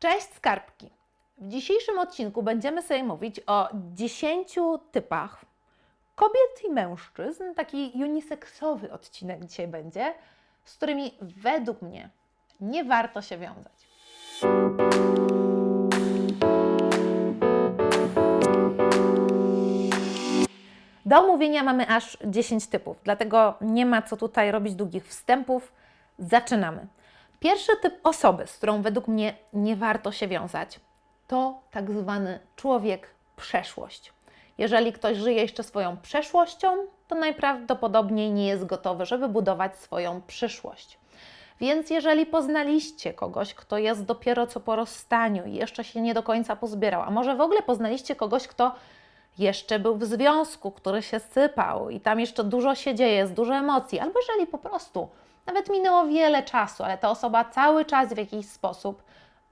Cześć skarbki! W dzisiejszym odcinku będziemy sobie mówić o 10 typach kobiet i mężczyzn. Taki uniseksowy odcinek dzisiaj będzie, z którymi według mnie nie warto się wiązać. Do omówienia mamy aż 10 typów, dlatego nie ma co tutaj robić długich wstępów. Zaczynamy. Pierwszy typ osoby, z którą według mnie nie warto się wiązać, to tak zwany człowiek przeszłość. Jeżeli ktoś żyje jeszcze swoją przeszłością, to najprawdopodobniej nie jest gotowy, żeby budować swoją przyszłość. Więc jeżeli poznaliście kogoś, kto jest dopiero co po rozstaniu i jeszcze się nie do końca pozbierał, a może w ogóle poznaliście kogoś, kto jeszcze był w związku, który się sypał i tam jeszcze dużo się dzieje, jest dużo emocji, albo jeżeli po prostu nawet minęło wiele czasu, ale ta osoba cały czas w jakiś sposób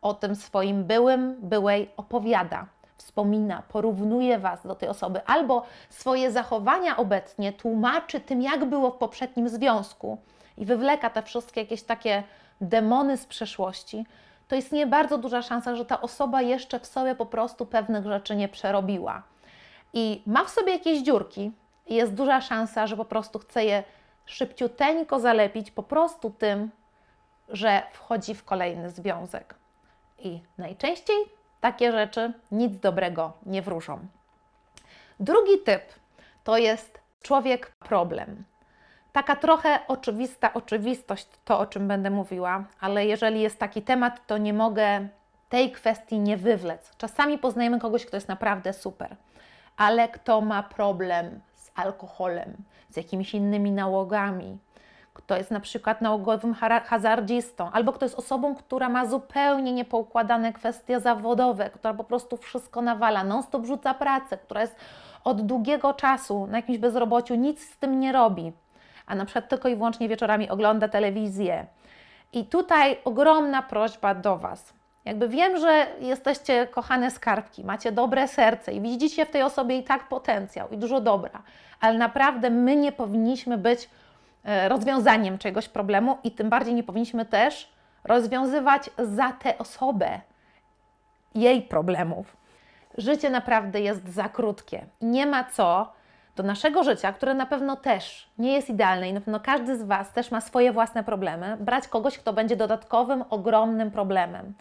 o tym swoim byłym, byłej opowiada, wspomina, porównuje Was do tej osoby, albo swoje zachowania obecnie tłumaczy tym, jak było w poprzednim związku i wywleka te wszystkie jakieś takie demony z przeszłości, to istnieje bardzo duża szansa, że ta osoba jeszcze w sobie po prostu pewnych rzeczy nie przerobiła. I ma w sobie jakieś dziurki, jest duża szansa, że po prostu chce je szybciuteńko zalepić po prostu tym, że wchodzi w kolejny związek. I najczęściej takie rzeczy nic dobrego nie wróżą. Drugi typ to jest człowiek problem. Taka trochę oczywista oczywistość, to o czym będę mówiła, ale jeżeli jest taki temat, to nie mogę tej kwestii nie wywlec. Czasami poznajemy kogoś, kto jest naprawdę super, ale kto ma problem z alkoholem, z jakimiś innymi nałogami, kto jest na przykład nałogowym hazardzistą, albo kto jest osobą, która ma zupełnie niepoukładane kwestie zawodowe, która po prostu wszystko nawala, non-stop rzuca pracę, która jest od długiego czasu na jakimś bezrobociu, nic z tym nie robi, a na przykład tylko i wyłącznie wieczorami ogląda telewizję. I tutaj ogromna prośba do Was. Jakby wiem, że jesteście kochane skarbki, macie dobre serce i widzicie w tej osobie i tak potencjał i dużo dobra, ale naprawdę my nie powinniśmy być e, rozwiązaniem czegoś problemu i tym bardziej nie powinniśmy też rozwiązywać za tę osobę jej problemów. Życie naprawdę jest za krótkie nie ma co do naszego życia, które na pewno też nie jest idealne i na pewno każdy z Was też ma swoje własne problemy, brać kogoś, kto będzie dodatkowym, ogromnym problemem.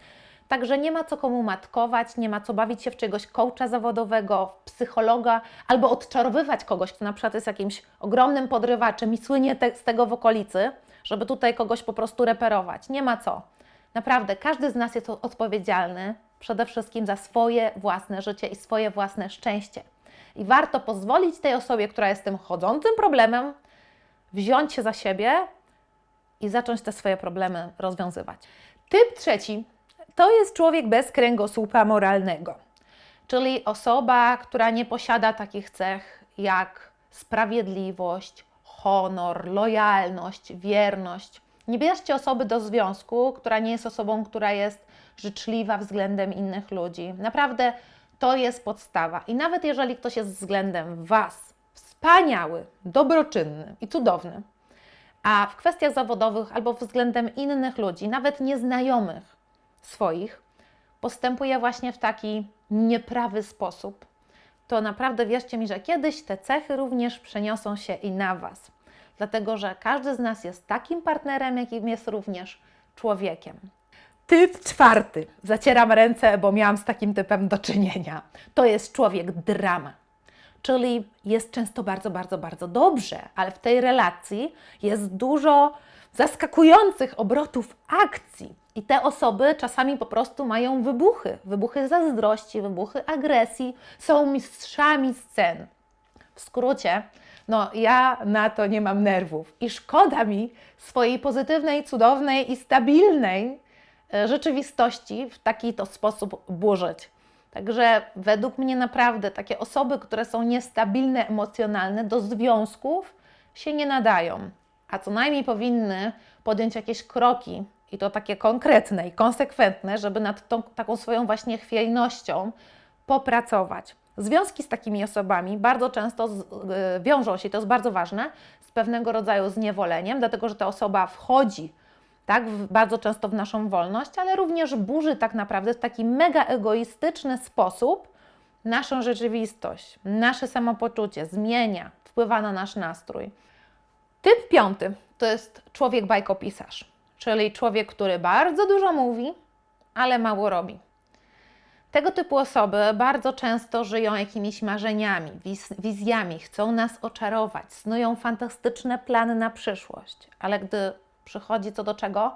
Także nie ma co komu matkować, nie ma co bawić się w czegoś coacha zawodowego, psychologa, albo odczarowywać kogoś, kto na przykład jest jakimś ogromnym podrywaczem i słynie te, z tego w okolicy, żeby tutaj kogoś po prostu reperować. Nie ma co. Naprawdę, każdy z nas jest odpowiedzialny przede wszystkim za swoje własne życie i swoje własne szczęście. I warto pozwolić tej osobie, która jest tym chodzącym problemem, wziąć się za siebie i zacząć te swoje problemy rozwiązywać. Typ trzeci to jest człowiek bez kręgosłupa moralnego, czyli osoba, która nie posiada takich cech jak sprawiedliwość, honor, lojalność, wierność. Nie bierzcie osoby do związku, która nie jest osobą, która jest życzliwa względem innych ludzi. Naprawdę to jest podstawa. I nawet jeżeli ktoś jest względem Was wspaniały, dobroczynny i cudowny, a w kwestiach zawodowych albo względem innych ludzi, nawet nieznajomych, swoich postępuje właśnie w taki nieprawy sposób, to naprawdę wierzcie mi, że kiedyś te cechy również przeniosą się i na Was. Dlatego, że każdy z nas jest takim partnerem, jakim jest również człowiekiem. Typ czwarty. Zacieram ręce, bo miałam z takim typem do czynienia. To jest człowiek drama. Czyli jest często bardzo, bardzo, bardzo dobrze, ale w tej relacji jest dużo zaskakujących obrotów akcji. I te osoby czasami po prostu mają wybuchy, wybuchy zazdrości, wybuchy agresji, są mistrzami scen. W skrócie, no ja na to nie mam nerwów i szkoda mi swojej pozytywnej, cudownej i stabilnej e, rzeczywistości w taki to sposób burzyć. Także według mnie naprawdę takie osoby, które są niestabilne emocjonalne do związków się nie nadają, a co najmniej powinny podjąć jakieś kroki i to takie konkretne i konsekwentne, żeby nad tą taką swoją właśnie chwiejnością popracować. Związki z takimi osobami bardzo często z, y, wiążą się, to jest bardzo ważne, z pewnego rodzaju zniewoleniem, dlatego że ta osoba wchodzi tak, w, bardzo często w naszą wolność, ale również burzy tak naprawdę w taki mega egoistyczny sposób naszą rzeczywistość, nasze samopoczucie, zmienia, wpływa na nasz nastrój. Typ piąty to jest człowiek bajkopisarz, czyli człowiek, który bardzo dużo mówi, ale mało robi. Tego typu osoby bardzo często żyją jakimiś marzeniami, wiz wizjami, chcą nas oczarować, snują fantastyczne plany na przyszłość, ale gdy przychodzi co do czego,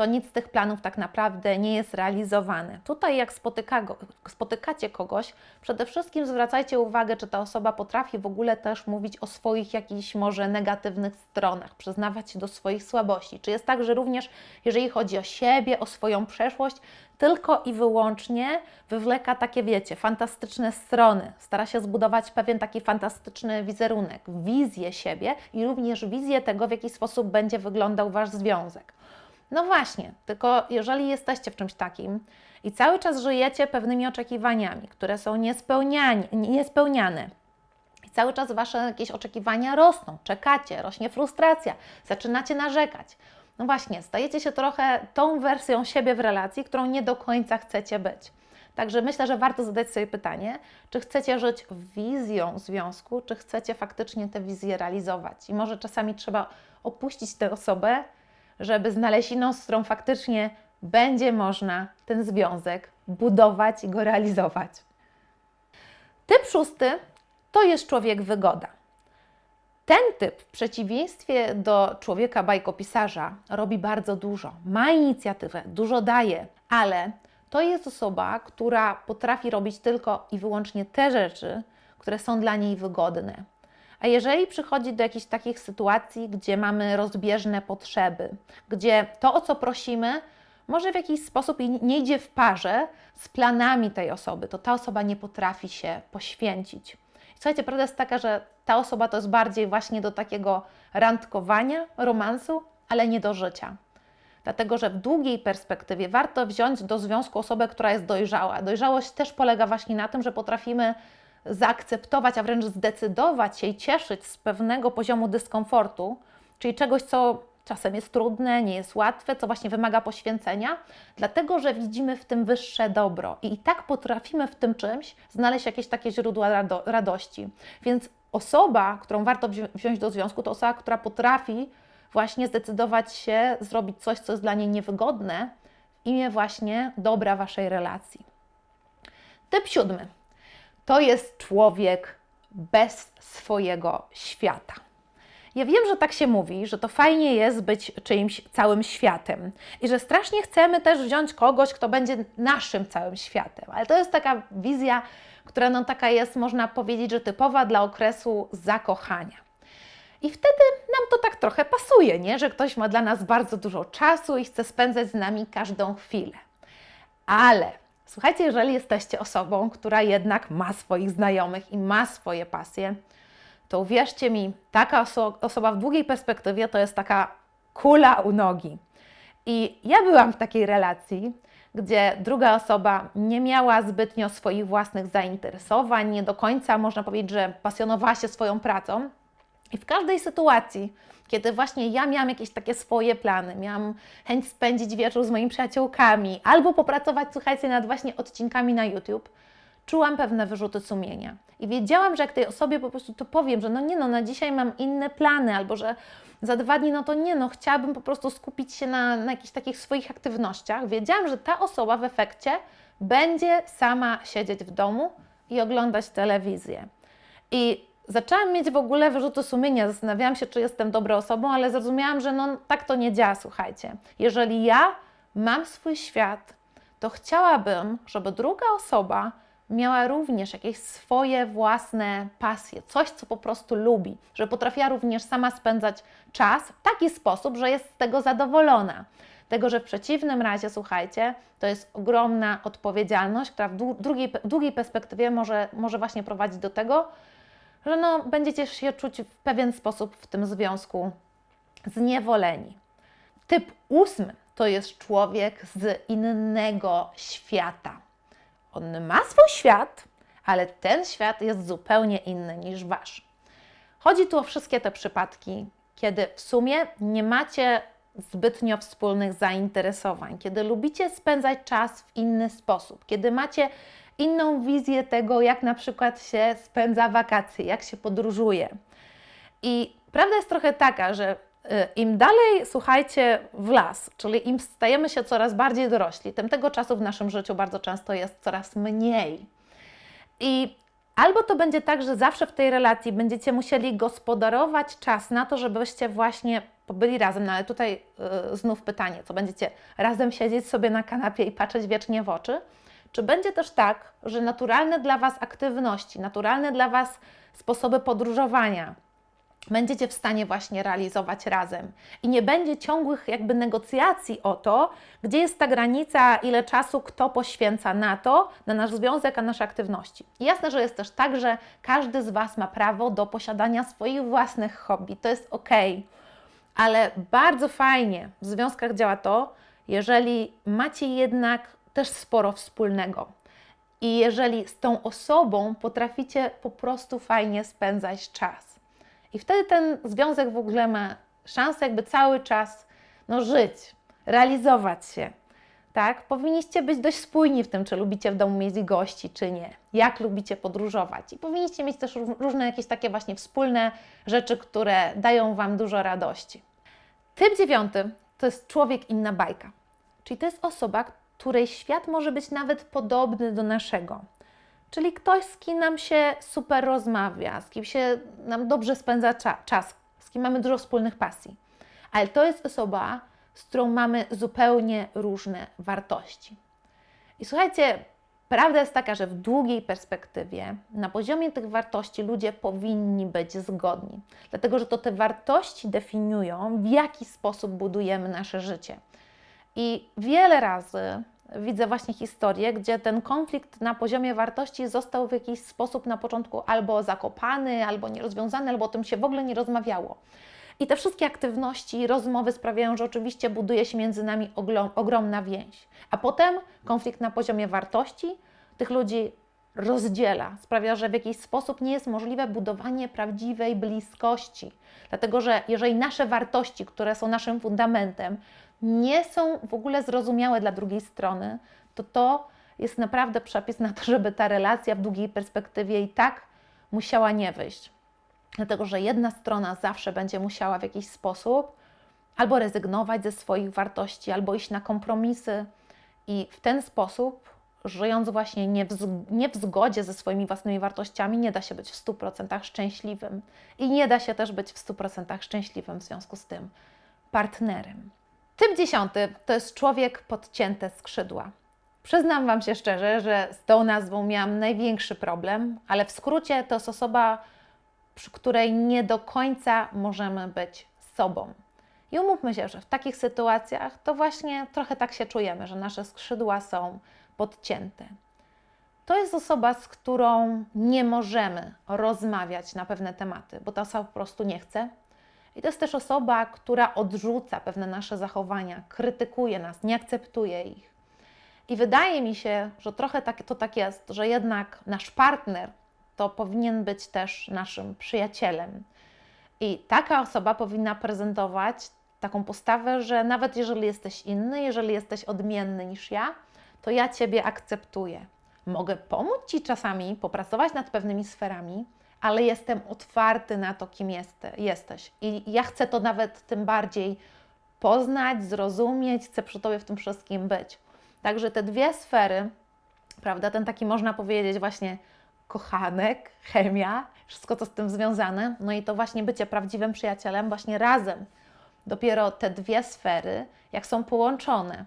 to nic z tych planów tak naprawdę nie jest realizowane. Tutaj, jak spotyka go, spotykacie kogoś, przede wszystkim zwracajcie uwagę, czy ta osoba potrafi w ogóle też mówić o swoich jakichś może negatywnych stronach, przyznawać się do swoich słabości. Czy jest tak, że również jeżeli chodzi o siebie, o swoją przeszłość, tylko i wyłącznie wywleka takie, wiecie, fantastyczne strony, stara się zbudować pewien taki fantastyczny wizerunek, wizję siebie i również wizję tego, w jaki sposób będzie wyglądał Wasz związek. No właśnie, tylko jeżeli jesteście w czymś takim i cały czas żyjecie pewnymi oczekiwaniami, które są niespełniane, i cały czas Wasze jakieś oczekiwania rosną, czekacie, rośnie frustracja, zaczynacie narzekać. No właśnie, stajecie się trochę tą wersją siebie w relacji, którą nie do końca chcecie być. Także myślę, że warto zadać sobie pytanie, czy chcecie żyć wizją związku, czy chcecie faktycznie tę wizję realizować. I może czasami trzeba opuścić tę osobę, żeby znaleźć inną, z którą faktycznie będzie można ten związek budować i go realizować. Typ szósty to jest człowiek wygoda. Ten typ, w przeciwieństwie do człowieka bajkopisarza, robi bardzo dużo, ma inicjatywę, dużo daje, ale to jest osoba, która potrafi robić tylko i wyłącznie te rzeczy, które są dla niej wygodne. A jeżeli przychodzi do jakichś takich sytuacji, gdzie mamy rozbieżne potrzeby, gdzie to, o co prosimy, może w jakiś sposób nie idzie w parze z planami tej osoby, to ta osoba nie potrafi się poświęcić. Słuchajcie, prawda jest taka, że ta osoba to jest bardziej właśnie do takiego randkowania, romansu, ale nie do życia. Dlatego, że w długiej perspektywie warto wziąć do związku osobę, która jest dojrzała. Dojrzałość też polega właśnie na tym, że potrafimy zaakceptować, a wręcz zdecydować się i cieszyć z pewnego poziomu dyskomfortu, czyli czegoś, co czasem jest trudne, nie jest łatwe, co właśnie wymaga poświęcenia, dlatego że widzimy w tym wyższe dobro i, i tak potrafimy w tym czymś znaleźć jakieś takie źródła rado radości. Więc osoba, którą warto wzi wziąć do związku, to osoba, która potrafi właśnie zdecydować się zrobić coś, co jest dla niej niewygodne w imię właśnie dobra Waszej relacji. Typ siódmy to jest człowiek bez swojego świata. Ja wiem, że tak się mówi, że to fajnie jest być czyimś całym światem i że strasznie chcemy też wziąć kogoś, kto będzie naszym całym światem, ale to jest taka wizja, która no taka jest, można powiedzieć, że typowa dla okresu zakochania. I wtedy nam to tak trochę pasuje, nie? że ktoś ma dla nas bardzo dużo czasu i chce spędzać z nami każdą chwilę. Ale Słuchajcie, jeżeli jesteście osobą, która jednak ma swoich znajomych i ma swoje pasje, to uwierzcie mi, taka oso osoba w długiej perspektywie to jest taka kula u nogi. I ja byłam w takiej relacji, gdzie druga osoba nie miała zbytnio swoich własnych zainteresowań, nie do końca można powiedzieć, że pasjonowała się swoją pracą. I w każdej sytuacji, kiedy właśnie ja miałam jakieś takie swoje plany, miałam chęć spędzić wieczór z moimi przyjaciółkami albo popracować, słuchajcie, nad właśnie odcinkami na YouTube, czułam pewne wyrzuty sumienia. I wiedziałam, że jak tej osobie po prostu to powiem, że no nie no, na dzisiaj mam inne plany, albo że za dwa dni, no to nie no, chciałabym po prostu skupić się na, na jakichś takich swoich aktywnościach. Wiedziałam, że ta osoba w efekcie będzie sama siedzieć w domu i oglądać telewizję. I zaczęłam mieć w ogóle wyrzuty sumienia. Zastanawiałam się, czy jestem dobrą osobą, ale zrozumiałam, że no, tak to nie działa, słuchajcie. Jeżeli ja mam swój świat, to chciałabym, żeby druga osoba miała również jakieś swoje własne pasje, coś, co po prostu lubi, żeby potrafiła również sama spędzać czas w taki sposób, że jest z tego zadowolona. Tego, że w przeciwnym razie, słuchajcie, to jest ogromna odpowiedzialność, która w długiej, długiej perspektywie może, może właśnie prowadzić do tego, że no, będziecie się czuć w pewien sposób w tym związku zniewoleni. Typ ósmy to jest człowiek z innego świata. On ma swój świat, ale ten świat jest zupełnie inny niż wasz. Chodzi tu o wszystkie te przypadki, kiedy w sumie nie macie zbytnio wspólnych zainteresowań, kiedy lubicie spędzać czas w inny sposób, kiedy macie inną wizję tego, jak na przykład się spędza wakacje, jak się podróżuje. I prawda jest trochę taka, że y, im dalej, słuchajcie, w las, czyli im stajemy się coraz bardziej dorośli, tym tego czasu w naszym życiu bardzo często jest coraz mniej. I albo to będzie tak, że zawsze w tej relacji będziecie musieli gospodarować czas na to, żebyście właśnie byli razem, no ale tutaj y, znów pytanie, co będziecie razem siedzieć sobie na kanapie i patrzeć wiecznie w oczy? Czy będzie też tak, że naturalne dla Was aktywności, naturalne dla Was sposoby podróżowania, będziecie w stanie właśnie realizować razem. I nie będzie ciągłych jakby negocjacji o to, gdzie jest ta granica, ile czasu kto poświęca na to, na nasz związek, a nasze aktywności. I jasne, że jest też tak, że każdy z Was ma prawo do posiadania swoich własnych hobby. To jest ok, ale bardzo fajnie w związkach działa to, jeżeli macie jednak też sporo wspólnego. I jeżeli z tą osobą potraficie po prostu fajnie spędzać czas. I wtedy ten związek w ogóle ma szansę jakby cały czas no, żyć, realizować się. Tak? Powinniście być dość spójni w tym, czy lubicie w domu mieć gości, czy nie. Jak lubicie podróżować. I powinniście mieć też różne jakieś takie właśnie wspólne rzeczy, które dają Wam dużo radości. Typ dziewiąty to jest człowiek inna bajka. Czyli to jest osoba, której świat może być nawet podobny do naszego. Czyli ktoś, z kim nam się super rozmawia, z kim się nam dobrze spędza cza czas, z kim mamy dużo wspólnych pasji. Ale to jest osoba, z którą mamy zupełnie różne wartości. I słuchajcie, prawda jest taka, że w długiej perspektywie na poziomie tych wartości ludzie powinni być zgodni, dlatego że to te wartości definiują, w jaki sposób budujemy nasze życie. I wiele razy widzę właśnie historię, gdzie ten konflikt na poziomie wartości został w jakiś sposób na początku albo zakopany, albo nierozwiązany, albo o tym się w ogóle nie rozmawiało. I te wszystkie aktywności rozmowy sprawiają, że oczywiście buduje się między nami ogromna więź. A potem konflikt na poziomie wartości tych ludzi rozdziela, sprawia, że w jakiś sposób nie jest możliwe budowanie prawdziwej bliskości. Dlatego, że jeżeli nasze wartości, które są naszym fundamentem, nie są w ogóle zrozumiałe dla drugiej strony, to to jest naprawdę przepis na to, żeby ta relacja w długiej perspektywie i tak musiała nie wyjść. Dlatego, że jedna strona zawsze będzie musiała w jakiś sposób albo rezygnować ze swoich wartości, albo iść na kompromisy, i w ten sposób, żyjąc właśnie nie w, nie w zgodzie ze swoimi własnymi wartościami, nie da się być w 100% szczęśliwym. I nie da się też być w 100% szczęśliwym w związku z tym partnerem. Typ dziesiąty to jest człowiek podcięte skrzydła. Przyznam Wam się szczerze, że z tą nazwą miałam największy problem, ale w skrócie to jest osoba, przy której nie do końca możemy być sobą. I umówmy się, że w takich sytuacjach to właśnie trochę tak się czujemy, że nasze skrzydła są podcięte. To jest osoba, z którą nie możemy rozmawiać na pewne tematy, bo ta osoba po prostu nie chce, i to jest też osoba, która odrzuca pewne nasze zachowania, krytykuje nas, nie akceptuje ich. I wydaje mi się, że trochę tak, to tak jest, że jednak nasz partner to powinien być też naszym przyjacielem. I taka osoba powinna prezentować taką postawę, że nawet jeżeli jesteś inny, jeżeli jesteś odmienny niż ja, to ja Ciebie akceptuję. Mogę pomóc Ci czasami popracować nad pewnymi sferami, ale jestem otwarty na to, kim jeste, jesteś. I ja chcę to nawet tym bardziej poznać, zrozumieć, chcę przy Tobie w tym wszystkim być. Także te dwie sfery, prawda, ten taki można powiedzieć właśnie kochanek, chemia, wszystko co z tym związane, no i to właśnie bycie prawdziwym przyjacielem, właśnie razem. Dopiero te dwie sfery, jak są połączone,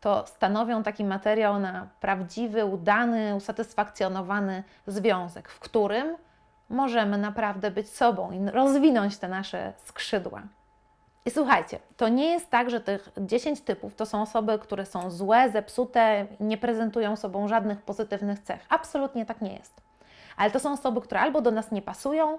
to stanowią taki materiał na prawdziwy, udany, usatysfakcjonowany związek, w którym możemy naprawdę być sobą i rozwinąć te nasze skrzydła. I słuchajcie, to nie jest tak, że tych 10 typów to są osoby, które są złe, zepsute, nie prezentują sobą żadnych pozytywnych cech. Absolutnie tak nie jest. Ale to są osoby, które albo do nas nie pasują,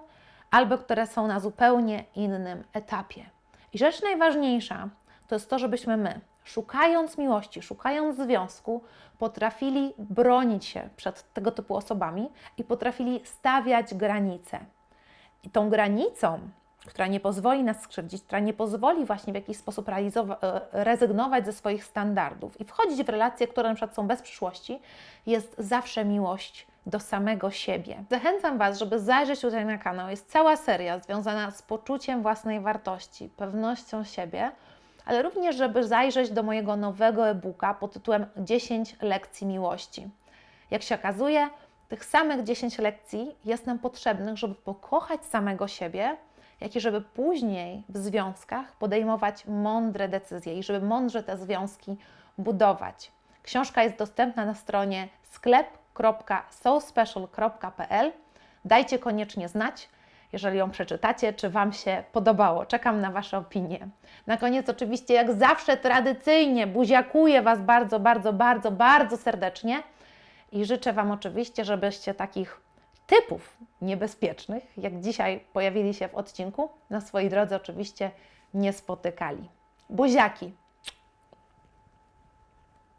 albo które są na zupełnie innym etapie. I rzecz najważniejsza to jest to, żebyśmy my, szukając miłości, szukając związku, potrafili bronić się przed tego typu osobami i potrafili stawiać granice. I tą granicą która nie pozwoli nas skrzywdzić, która nie pozwoli właśnie w jakiś sposób e, rezygnować ze swoich standardów i wchodzić w relacje, które na przykład są bez przyszłości, jest zawsze miłość do samego siebie. Zachęcam Was, żeby zajrzeć tutaj na kanał. Jest cała seria związana z poczuciem własnej wartości, pewnością siebie, ale również, żeby zajrzeć do mojego nowego e-booka pod tytułem 10 lekcji miłości. Jak się okazuje, tych samych 10 lekcji jest nam potrzebnych, żeby pokochać samego siebie, jak i żeby później w związkach podejmować mądre decyzje i żeby mądrze te związki budować. Książka jest dostępna na stronie sklep.soulspecial.pl. Dajcie koniecznie znać, jeżeli ją przeczytacie, czy Wam się podobało. Czekam na Wasze opinie. Na koniec, oczywiście, jak zawsze, tradycyjnie buziakuję Was bardzo, bardzo, bardzo, bardzo serdecznie i życzę Wam oczywiście, żebyście takich typów niebezpiecznych, jak dzisiaj pojawili się w odcinku, na swojej drodze oczywiście nie spotykali. Buziaki!